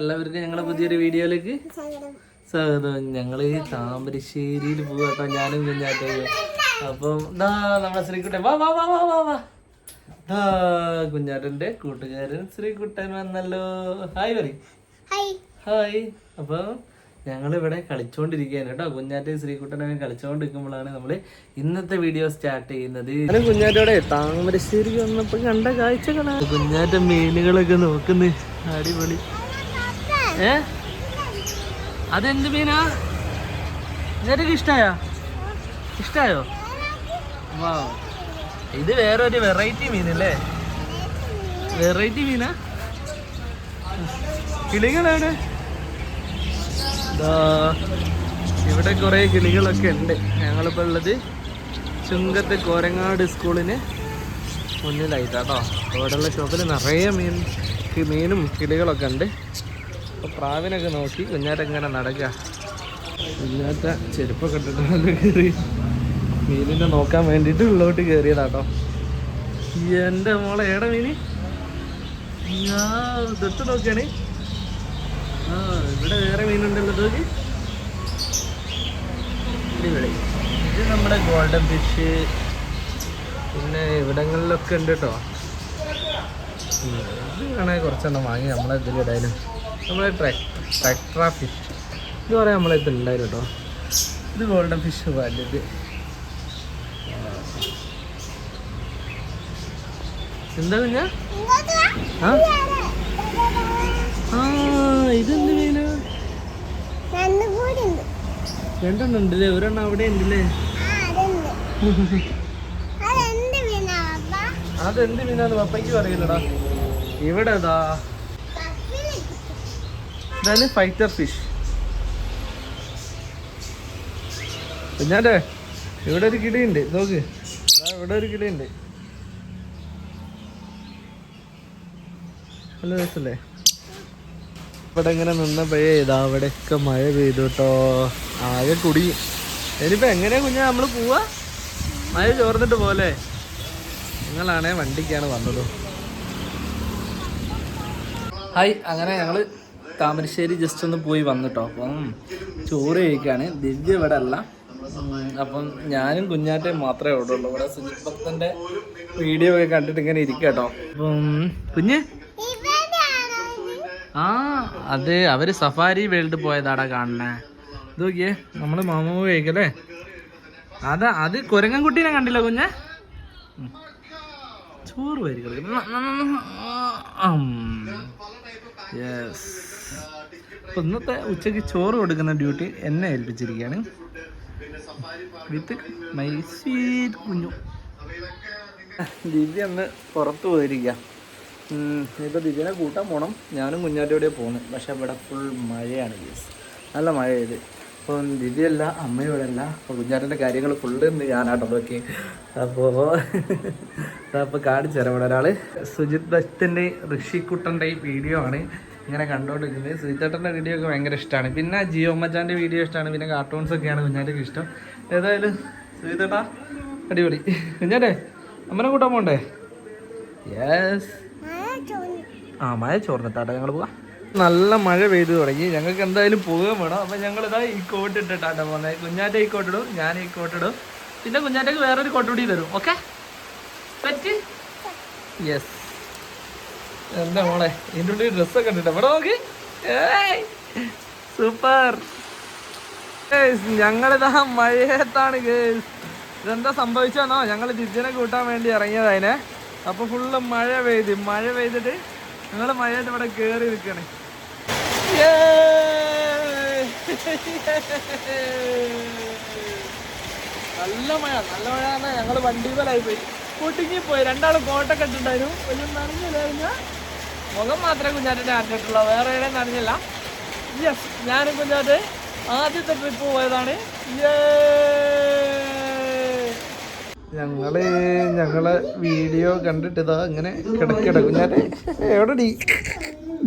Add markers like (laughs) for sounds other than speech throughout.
എല്ലാവർക്കും ഞങ്ങളെ പുതിയൊരു വീഡിയോയിലേക്ക് സ്വാഗതം. ഞങ്ങൾ താമരശ്ശേരിയിൽ പോവാട്ടോ ഞാനും കുഞ്ഞാറ്റയും. അപ്പം ദാ നമ്മുടെ ശ്രീകുട്ടൻ. വാ വാ വാ വാ വാ വാ. ദാ കുഞ്ഞാറ്റന്റെ കൂട്ടുകാരൻ ശ്രീകുട്ടൻ വന്നല്ലോ. ഹായ് പറയും. ഹായ്. അപ്പോൾ ഞങ്ങൾ ഇവിടെ കളിച്ചോണ്ടിരിക്കുകയാണ് കേട്ടോ. കുഞ്ഞാറ്റ് ശ്രീകുട്ടനൊക്കെ കളിച്ചോണ്ടിരിക്കുമ്പോഴാണ് നമ്മൾ ഇന്നത്തെ വീഡിയോ സ്റ്റാർട്ട് ചെയ്യുന്നത്. കുഞ്ഞാറ്റോടെ താമരശ്ശേരി വന്നപ്പോ കണ്ട കാഴ്ചകളാണ് കുഞ്ഞാറ്റ മീനുകളൊക്കെ നോക്കുന്നു. അടിപൊളി. ഏ? അതെന്ത് മീനാ? നിനക്ക് ഇഷ്ടായോ? ഇഷ്ടായോ? വാ ഇത് വേറെ ഒരു വെറൈറ്റി മീനല്ലേ വെറൈറ്റി മീനാ? കിളികളാണ്. ഇവിടെ കുറേ കിളികളൊക്കെ ഉണ്ട്. ഞങ്ങളിപ്പോൾ ഉള്ളത് ചുങ്കത്ത് കോരങ്ങാട് സ്കൂളിന് മുന്നിലായിട്ടാട്ടോ അവിടെയുള്ള ഷോപ്പിൽ നിറയെ മീൻ മീനും കിളികളൊക്കെ ഉണ്ട്. അപ്പോൾ പ്രാവിനൊക്കെ നോക്കി കുഞ്ഞാറ്റങ്ങനെ നടക്കുക ഇല്ലാത്ത ചെരുപ്പൊക്കെ ഇട്ടിട്ടാണ് കയറി മീനിനെ നോക്കാൻ വേണ്ടിയിട്ട് ഉള്ളോട്ട് കയറിയതാട്ടോ എന്റെ മോളെ ഏടെ മീന്? തൊട്ട് നോക്കിയാണേ. ആ ഇവിടെ വേറെ മീനുണ്ടല്ലോ നോക്കി അടിപൊളി. ഇത് നമ്മുടെ ഗോൾഡൻ ഫിഷ്. പിന്നെ ഇവിടങ്ങളിലൊക്കെ ഉണ്ട് കേട്ടോ. ഇത് വേണമെങ്കിൽ കുറച്ചെണ്ണം വാങ്ങി നമ്മളെ ഇതിലിടാനും നമ്മളെ ട്രാക്ട്ര ഫിഷ്. ഇത് പറയാൻ നമ്മളെ ഇതിലുണ്ടായിരുന്നു കേട്ടോ. ഇത് ഗോൾഡൻ ഫിഷ് വലുത്. എന്താ പിന്നെ ആ? ആ ഇതെന്ത് മീനാ രണ്ടെണ്ണം ഉണ്ടല്ലേ ഒരെണ്ണം അവിടെ ഉണ്ടല്ലേ അതെന്ത് മീനാന്ന് പപ്പയ്ക്ക് അറിയില്ലടാ ഇവിടെ ഇതാ ഇതാണ് ഫൈറ്റർ ഫിഷ് കുഞ്ഞാറ്റേ ഇവിടെ ഒരു കിളിയുണ്ട്. നോക്ക്. ഇവിടെ ഒരു കിളിയുണ്ട്. നല്ല രസല്ലേ? ഇവിടെ ഇങ്ങനെ നിന്ന നിന്നപ്പോഴേ ഇതാ അവിടെയൊക്കെ മഴ പെയ്തു കേട്ടോ ആകെ കുടി. ഇനിയിപ്പോ എങ്ങനെയാ കുഞ്ഞാ നമ്മൾ പോവാ? മഴ ചോർന്നിട്ട് പോലെ. നിങ്ങളാണേ വണ്ടിക്കാണ് വന്നത്. ഹായ് അങ്ങനെ ഞങ്ങൾ താമരശ്ശേരി ജസ്റ്റ് ഒന്ന് പോയി വന്നിട്ടോ. അപ്പം ചോറ് കഴിക്കാണ്. ദിവ്യ ഇവിടെ അല്ല. അപ്പം ഞാനും കുഞ്ഞാറ്റയും മാത്രമേ ഇവിടെ ഉള്ളൂ. ഇവിടെ സുജിത് ഭക്തന്റെ വീഡിയോ ഒക്കെ കണ്ടിട്ട് ഇങ്ങനെ ഇരിക്കുക കേട്ടോ. അപ്പം കുഞ്ഞ്? ആ അത്. അവർ സഫാരി വേൾഡ് പോയതാടാ കാണണേ നോക്കിയേ നമ്മൾ മാമൂ കഴിക്കല്ലേ? അതാ അത് കുരങ്ങൻ കുട്ടീനെ കണ്ടില്ല കുഞ്ഞെ. ചോറ് യെസ് അപ്പൊ ഇന്നത്തെ ഉച്ചയ്ക്ക് ചോറ് കൊടുക്കുന്ന ഡ്യൂട്ടി എന്നെ ഏൽപ്പിച്ചിരിക്കുകയാണ്. വിത്ത് മൈ കുഞ്ഞു. ദിവ്യ അന്ന് പുറത്ത് പോയിരിക്കുക ഇപ്പോൾ ദിവ്യനെ കൂട്ടാൻ പോകണം ഞാനും കുഞ്ഞാറ്റോടെ പോകുന്നു പക്ഷെ ഇവിടെ ഫുൾ മഴയാണ് ഗീസ് നല്ല മഴ പെയ്ത്. അപ്പം ദിവ്യല്ല അമ്മയോടല്ല. അപ്പോൾ കുഞ്ഞാറ്റന്റെ കാര്യങ്ങൾ ഫുള്ള് ഞാനാട്ടോ നോക്കി. അപ്പോൾ അപ്പോൾ കാണിച്ചു തരാം ഇവിടെ ഒരാൾ സുജിത് ദത്തിന്റെ ഋഷിക്കുട്ടന്റെ വീഡിയോ ആണ് ഇങ്ങനെ കണ്ടുകൊണ്ടിരിക്കുന്നത് സുജിത്തേട്ടന്റെ വീഡിയോ ഒക്കെ ഭയങ്കര ഇഷ്ടമാണ് പിന്നെ ജിയോ അമ്മച്ചാന്റെ വീഡിയോ ഇഷ്ടമാണ് പിന്നെ കാർട്ടൂൺസ് ഒക്കെയാണ് കുഞ്ഞാറ്റക്ക് ഇഷ്ടം. ഏതായാലും സുജിത്തേട്ടാ അടിപൊളി. കുഞ്ഞാറ്റേ അമ്മനെ കൂട്ടാൻ പോണ്ടേ? യെസ് ആ മഴ ചോർന്നിട്ടാട്ടെ ഞങ്ങൾ പോവാ. നല്ല മഴ പെയ്തു തുടങ്ങി. ഞങ്ങൾക്ക് എന്തായാലും പോകാൻ വേണം. അപ്പം ഞങ്ങൾ ഇതാ ഈ കോട്ട് ഇട്ടിട്ടാണ് പോകുന്നത് കുഞ്ഞാറ്റ ഈ കോട്ട് ഇടും ഞാൻ ഈ കോട്ട് ഇടും. പിന്നെ കുഞ്ഞാറ്റക്ക് വേറൊരു കോട്ട് കൂടി തരും. ഓക്കെ പറ്റി? യെസ് എന്താ മോളെ? ഇതിന്റെ ഉള്ളിൽ ഡ്രസ്സൊക്കെ ഇട്ടിട്ട്. സൂപ്പർ ഞങ്ങളിതാ മഴയത്താണ് ഗേസ് ഇതെന്താ സംഭവിച്ചെന്നോ? ഞങ്ങൾ ജിജിനെ കൂട്ടാൻ വേണ്ടി ഇറങ്ങിയതായിനെ. അപ്പൊ ഫുള്ള് മഴ പെയ്ത് മഴ പെയ്തിട്ട് ഞങ്ങൾ മഴയായിട്ട് ഇവിടെ കേറി നിൽക്കണേ (laughs) നല്ല മഴ നല്ല മഴ പറഞ്ഞാൽ ഞങ്ങൾ വണ്ടിമേലായി പോയി കുടുങ്ങി പോയി രണ്ടാളും കോട്ടൊക്കെ ഇട്ടിട്ടുണ്ടായിരുന്നു. വലിയ നനഞ്ഞില്ല മുഖം മാത്രമേ കുഞ്ഞാറ്റിനെ അറിഞ്ഞിട്ടുള്ളൂ വേറെ എവിടെയും നനഞ്ഞില്ല. യെസ് ഞാനും കുഞ്ഞാറ്റ് ആദ്യത്തെ ട്രിപ്പ് പോയതാണ്. ഞങ്ങൾ ഞങ്ങളെ വീഡിയോ കണ്ടിട്ട് ഇതാ ഇങ്ങനെ കിടക്കിട കുഞ്ഞാറ്റ്. എവിടെ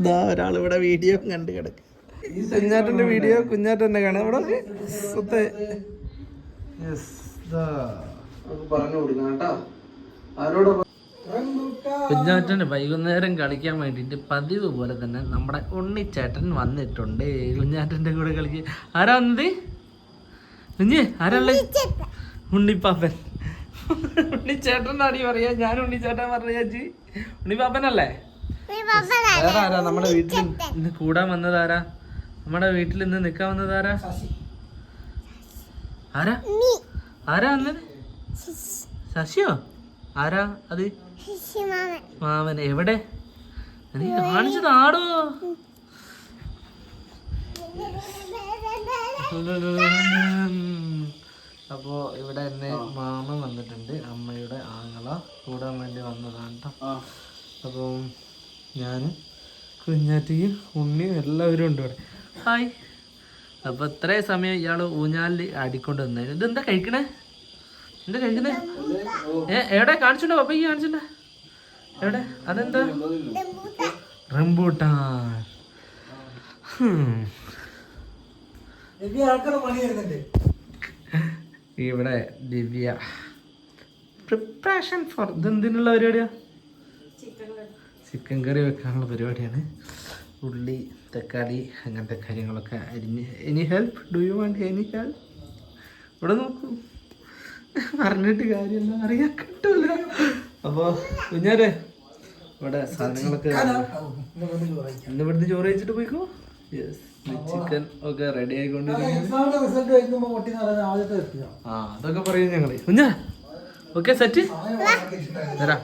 ഇതാ ഒരാൾ ഇവിടെ വീഡിയോ കണ്ട് കിടക്ക്. കുഞ്ഞാറ്റന്റെ വീഡിയോ കുഞ്ഞാറ്റന്റെ കാണാം. ഇവിടെ സ്വത്തെ. കുഞ്ഞാറ്റന് വൈകുന്നേരം കളിക്കാൻ വേണ്ടിയിട്ട് പതിവ് പോലെ തന്നെ നമ്മുടെ ഉണ്ണിച്ചേട്ടൻ വന്നിട്ടുണ്ട്. കുഞ്ഞാറ്റന്റെ കൂടെ കളിക്ക് ആരാ വന്നത്? കുഞ്ഞ് ആരല്ലേ ഉണ്ണിപ്പാപ്പൻ. ഉണ്ണിച്ചേട്ടൻ അടി പറയാ. ഞാൻ ഉണ്ണിച്ചേട്ടൻ പറഞ്ഞ ചേച്ചി. ഉണ്ണിപ്പാപ്പനല്ലേ? വേറെ ആരാ നമ്മുടെ വീട്ടിൽ ഇന്ന് കൂടാൻ വന്നതാരാ? നമ്മുടെ വീട്ടിൽ ഇന്ന് നിക്കാൻ വന്നതാരാ? ആരാ? ആരാ വന്നത്? ശശിയോ? ആരാ അത്? മാമൻ. എവിടെ? നീ കാണിച്ചത് ആടോ അപ്പോ ഇവിടെ എന്നെ മാമൻ വന്നിട്ടുണ്ട്. അമ്മയുടെ ആങ്ങള കൂടാൻ വേണ്ടി വന്നതാണ് കേട്ടോ അപ്പം ഞാനും കുഞ്ഞാറ്റിയും ഉണ്ണിയും എല്ലാവരും ഉണ്ട് ഇവിടെ. ഹായ്. അപ്പോൾ ഇത്രയും സമയം ഇയാൾ ഊഞ്ഞാലിൽ ആടിക്കൊണ്ട് വന്നായിരുന്നു ഇതെന്താ കഴിക്കണേ? എന്താ കഴിക്കണേ? ഏ എവിടെ? കാണിച്ചിട്ടുണ്ടോ? പപ്പ ഈ കാണിച്ചിട്ടുണ്ടോ? എവിടെ? അതെന്താ? റംബൂട്ടാൻ. ഇവിടെ ദിവ്യ. പ്രിപ്പറേഷൻ ഫോർ ഇതെന്തിനുള്ള പരിപാടിയാ? ചിക്കൻ കറി വെക്കാനുള്ള പരിപാടിയാണ്. ഉള്ളി തക്കാളി അങ്ങനത്തെ കാര്യങ്ങളൊക്കെ അരിഞ്ഞ്. Any help do you want any help ഇവിടെ നോക്കൂ. അറിഞ്ഞിട്ട് കാര്യമല്ല. അറിയാൻ കിട്ടൂല. അപ്പോൾ കുഞ്ഞാരെ ഇവിടെ സാധനങ്ങളൊക്കെ ഇന്ന് ഇവിടുന്ന് ചോറ് കഴിച്ചിട്ട് പോയിക്കോ? യെസ് ചിക്കൻ ഒക്കെ റെഡി ആയിക്കൊണ്ടിരിക്കുന്നു. ആ അതൊക്കെ പറയും ഞങ്ങൾ. കുഞ്ഞാ ഓക്കെ സെറ്റ് തരാം.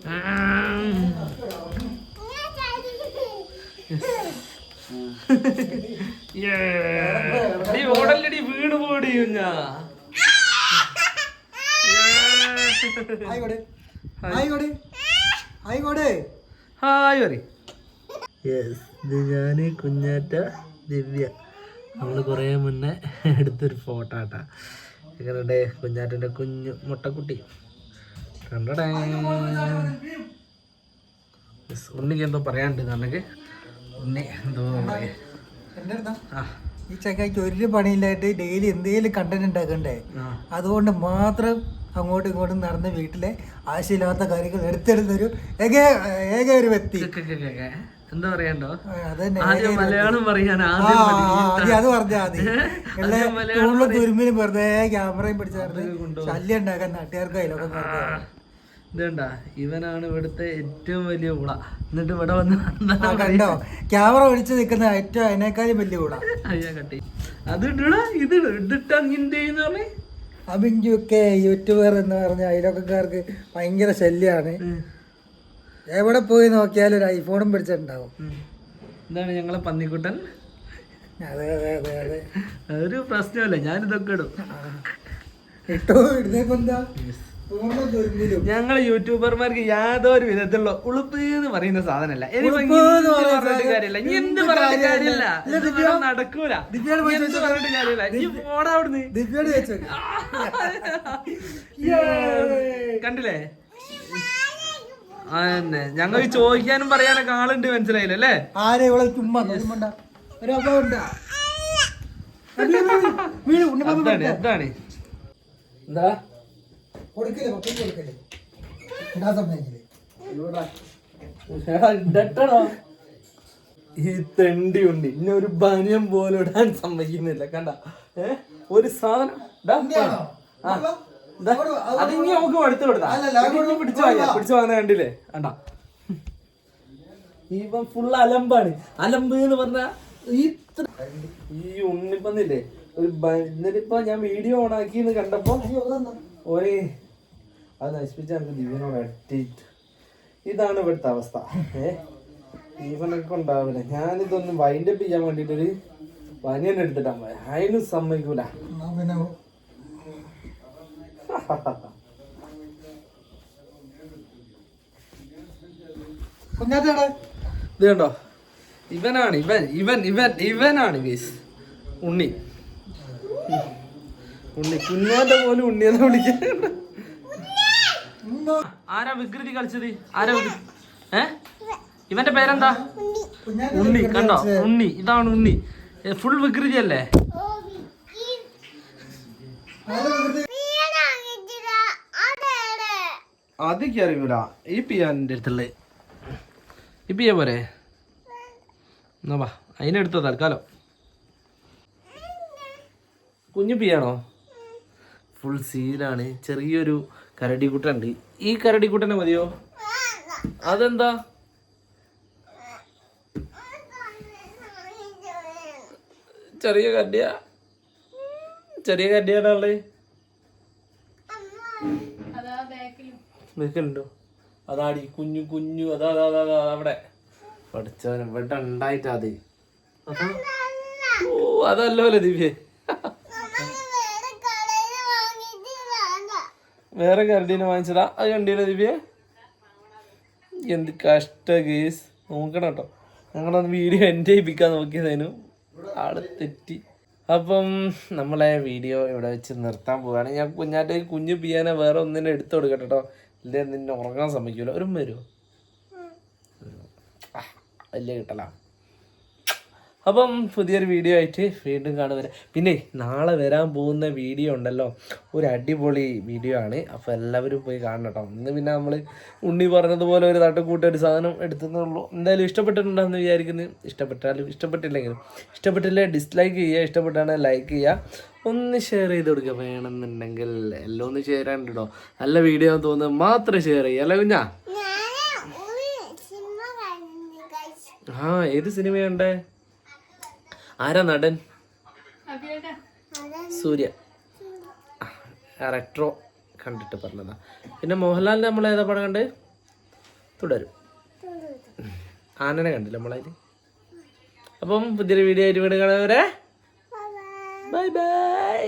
(laughs) ഓടല്ലടി വീണ് പോടി കുഞ്ഞാ. ഹായ് പറ യെസ് ഇത് ഞാൻ കുഞ്ഞാറ്റ ദിവ്യ. നമ്മൾ കുറേ മുന്നേ എടുത്തൊരു ഫോട്ടോ ആട്ടാ. എങ്ങനെയുണ്ട് കുഞ്ഞാറ്റന്റെ കുഞ്ഞു മുട്ടക്കുട്ടി. കണ്ടടേ. ഉണ്ണിക്ക് എന്തോ പറയാനുണ്ട് നമുക്ക് ഉണ്ണി എന്തോ ആ. ഈ ചക്കായ്ക്ക് ഒരു പണിയില്ലായിട്ട് ഡെയിലി എന്തെങ്കിലും കണ്ടന്റ് ഉണ്ടാക്കണ്ടേ? അതുകൊണ്ട് മാത്രം അങ്ങോട്ടും ഇങ്ങോട്ടും നടന്ന് വീട്ടിലെ ആവശ്യമില്ലാത്ത കാര്യങ്ങൾ എടുത്തെടുത്തൊരു ഏക ഏക ഒരു വ്യക്തി. എന്താ പറയണ്ടോ ആദ്യം മലയാളം പറയാൻ ആ ആദ്യം അത് പറഞ്ഞാ മതി. (laughs) എല്ലാ തുരുമ്പിലും വെറുതെ ക്യാമറയും പിടിച്ചാർന്ന് ശല്യം ഉണ്ടാക്കാൻ നാട്ടുകാർക്കായാലും അതിലൊക്കെ ഇതേണ്ട? ഇവനാണ് ഇവിടുത്തെ ഏറ്റവും വലിയ ഉള. എന്നിട്ട് ഇവിടെ വന്ന് കണ്ടോ? ക്യാമറ ഒഴിച്ചു നിൽക്കുന്ന ഏറ്റവും അതിനേക്കാളും വലിയ ഉള. അയ്യാ കട്ടി. അത് ഇടടാ ഇത് ഇട്ടിട്ട് അങ്ങനെ പറഞ്ഞേ? അബിഞ്ചുക്കെ യൂട്യൂബർ എന്ന് പറഞ്ഞ അയലോക്കാർക്ക് ഭയങ്കര ശല്യാണ്. എവിടെ പോയി നോക്കിയാലും ഒരു ഐഫോണും പിടിച്ചിട്ടുണ്ടാവും. എന്താണ് ഞങ്ങളെ പന്നിക്കുട്ടൻ? അതെ അതെ അതെ അതെ. ഒരു പ്രശ്നമല്ല? ഞാനിതൊക്കെ ഇടും. ഇട്ടോ ഇടുന്നേക്കെന്താ ഞങ്ങൾ യൂട്യൂബർമാർക്ക് യാതൊരു വിധത്തിലുള്ള ഉളുപ്പ് എന്ന് പറയുന്ന സാധനമല്ല. ഇനിയിപ്പോ എന്ന് പറഞ്ഞിട്ട് കാര്യമില്ല. നീ എന്ത് പറഞ്ഞിട്ട് കാര്യമില്ല. നടക്കൂല. എന്ത് പറഞ്ഞിട്ട് കാര്യമില്ല. നീ പോടാ അവിടുന്ന്. കണ്ടില്ലേ? അതന്നെ. തന്നെ ഞങ്ങൾ ചോദിക്കാനും പറയാനൊക്കെ ആളുണ്ട് മനസ്സിലായില്ലേ അല്ലേ? ആരെ? ഇവിടെ ചുമ്മാ എന്താണ്? എന്താ? കൊടുക്കല്ലേ? പപ്പം കൊടുക്കല്ലേ? ഇടട്ടെടാ. ഈ തെണ്ടി ഉണ്ട് ഇന്നെ ഒരു ബനിയം പോലെ ഇടാൻ സമ്മതിക്കുന്നില്ല. കണ്ട? ഏ? ഒരു സാധനം. ഡാ, ദാ, അത് ഇനി നമുക്ക് എടുത്തു കൊടുത്താ. പിടിച്ചു വാങ്ങാ. പിടിച്ചു വാങ്ങുന്ന കണ്ടില്ലേ? കണ്ട? ഇവൻ ഫുൾ അലമ്പാണ്. അലമ്പ് എന്ന് പറഞ്ഞ ഈ ഈ ഉണ്ണിപ്പന്നില്ലേ? ഒരു എന്നിട്ടിപ്പോ ഞാൻ വീഡിയോ ഓൺ ആക്കി കണ്ടപ്പോ ഓരേ അത് നശിപ്പിച്ച് നമുക്ക് ദിവ്യനോട് അട്ടിട്ട് ഇതാണ് ഇവിടുത്തെ അവസ്ഥ. ഏ? ഇവനൊക്കെ ഉണ്ടാവില്ല. വൈൻഡ് വൈൻഡപ്പ് ചെയ്യാൻ വേണ്ടിട്ടൊരു പനിയൻ എടുത്തിട്ടാ പോയ. അതിനും സമ്മതിക്കൂല. ഇതുണ്ടോ ഇത് കണ്ടോ? ഇവനാണ് ഇവൻ ഇവൻ ഇവൻ ഇവനാണ് ഗീസ് ഉണ്ണി. ഉണ്ണി. കുഞ്ഞാന്റെ പോലും ഉണ്ണിയെന്ന് വിളിക്കുന്നത് ആരാ വികൃതി കളിച്ചത്? ആരാ വികൃതി ഏ? ഇവന്റെ പേരെന്താ? ഉണ്ണി കണ്ടോ? ഉണ്ണി. ഇതാണ് ഉണ്ണി. ഫുൾ വികൃതി അല്ലേ? അതൊക്കെ അറിയൂല ഈ പിയാന്റെ അടുത്തുള്ള. ഈ പിയ പോരെ. എന്നാ വാ അതിനെടുത്തോ തൽക്കാലം. കുഞ്ഞു പിയാണോ? ഫുൾ സീനാണ് ചെറിയൊരു കരടിക്കുട്ടുണ്ട് ഈ കരടിക്കുട്ടനെ മതിയോ? അതെന്താ? ചെറിയ കരടിയ? ചെറിയ കരടിയാണുള്ളത് ണ്ടോ അതാടി കുഞ്ഞു കുഞ്ഞു അതാ അതാ അതാ, അതാ അവിടെ. പഠിച്ചവൻ ഇവിടെ ഉണ്ടായിട്ടാ അത്. അതല്ലോ ദിവ്യേ. വേറെ കരടീനെ വാങ്ങിച്ചതാ. അത് കണ്ടീനോ ദിവ്യ? എന്ത് കഷ്ട കേസ്. നോക്കണം കേട്ടോ. ഞങ്ങളൊന്ന് വീഡിയോ എന്റെ ഇപ്പിക്കാൻ നോക്കിയതേനു. ആൾ തെറ്റി. അപ്പം നമ്മളെ വീഡിയോ ഇവിടെ വെച്ച് നിർത്താൻ പോവുകയാണ് ഞാൻ കുഞ്ഞാറ്റെ കുഞ്ഞു പിയാനെ വേറെ ഒന്നിനെ എടുത്തു കൊടുക്കട്ടെ കേട്ടോ. ഇല്ലേ നിന്നെ ഉറങ്ങാൻ സമ്മതിക്കുമല്ലോ ഒരു വരുമോ വലിയ കിട്ടലാ. അപ്പം പുതിയൊരു വീഡിയോ ആയിട്ട് വീണ്ടും കാണുവരെ. പിന്നെ നാളെ വരാൻ പോകുന്ന വീഡിയോ ഉണ്ടല്ലോ. ഒരു അടിപൊളി വീഡിയോ ആണ്. അപ്പോൾ എല്ലാവരും പോയി കാണണം കേട്ടോ. ഇന്ന് പിന്നെ നമ്മൾ ഉണ്ണി പറഞ്ഞതുപോലെ ഒരു തട്ടുകൂട്ട ഒരു സാധനം എടുത്തുള്ളൂ എന്തായാലും ഇഷ്ടപ്പെട്ടിട്ടുണ്ടെന്ന് വിചാരിക്കുന്നു. ഇഷ്ടപ്പെട്ടാലും ഇഷ്ടപ്പെട്ടില്ലെങ്കിലും. ഇഷ്ടപ്പെട്ടില്ലേ ഡിസ്ലൈക്ക് ചെയ്യുക ഇഷ്ടപ്പെട്ടാണെങ്കിൽ ലൈക്ക് ചെയ്യുക. ഒന്ന് ഷെയർ ചെയ്ത് കൊടുക്കുക വേണമെന്നുണ്ടെങ്കിൽ. എല്ലാം ഒന്ന് ഷെയർ ചെയ്യാനുണ്ടോ നല്ല വീഡിയോ ആണെന്ന് തോന്നുന്നത് മാത്രം ഷെയർ ചെയ്യുക അല്ലേ കുഞ്ഞാ? ആ ഏത് സിനിമയുണ്ടേ ആരാ നടൻ? സൂര്യ. റെട്രോ കണ്ടിട്ട് പറഞ്ഞതാ. പിന്നെ മോഹൻലാലിന്റെ നമ്മൾ ഏതാ പടം കണ്ട്? തുടരും. ആനനെ കണ്ടില്ല നമ്മളതിൽ അപ്പം പുതിയൊരു വീഡിയോ ആയിട്ട് വീട് കാണുന്നവരെ ബൈ ബൈ